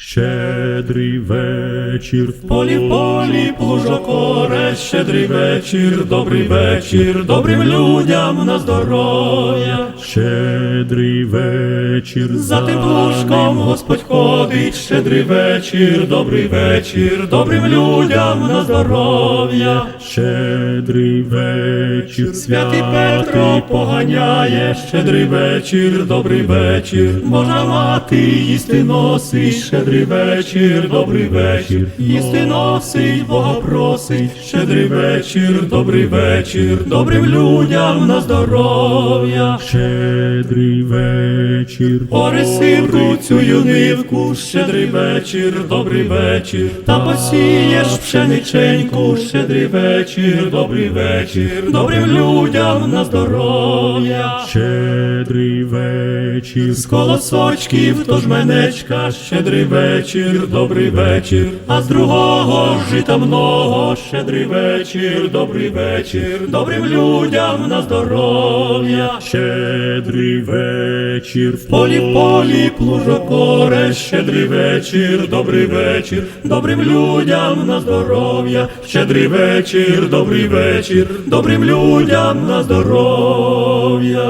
Щедрий вечір в Полі в полі плужок оре, щедрий вечір, добрий вечір, добрим людям на здоров'я. Щедрий вечір За тим плужком Господь ходить, щедрий вечір, добрий вечір, добрим людям на здоров'я. Щедрий вечір Святий Петро поганяє, щедрий вечір, добрий вечір, можна мати, їсти носить, щедрий вечір, добрий вечір, їсти носить, Бога просить, щедрий вечір, добрий вечір, добрим людям на здоров'я. Щедрий вечір Пориси цю юнивку, щедрий вечір, добрий вечір, та посієш пшениченьку, щедрий вечір, добрий вечір, добрим людям на здоров'я. Щедрий вечір. З колосочків тож менечка, щедрий вечір, добрий вечір, а з другого жита много, щедрий вечір, добрий вечір, добрим людям на здоров'я. Щедрий вечір в Полі полі плужок оре, щедрий вечір, добрий вечір, добрим людям на здоров'я, щедрий вечір, добрий вечір, добрим людям на здоров'я.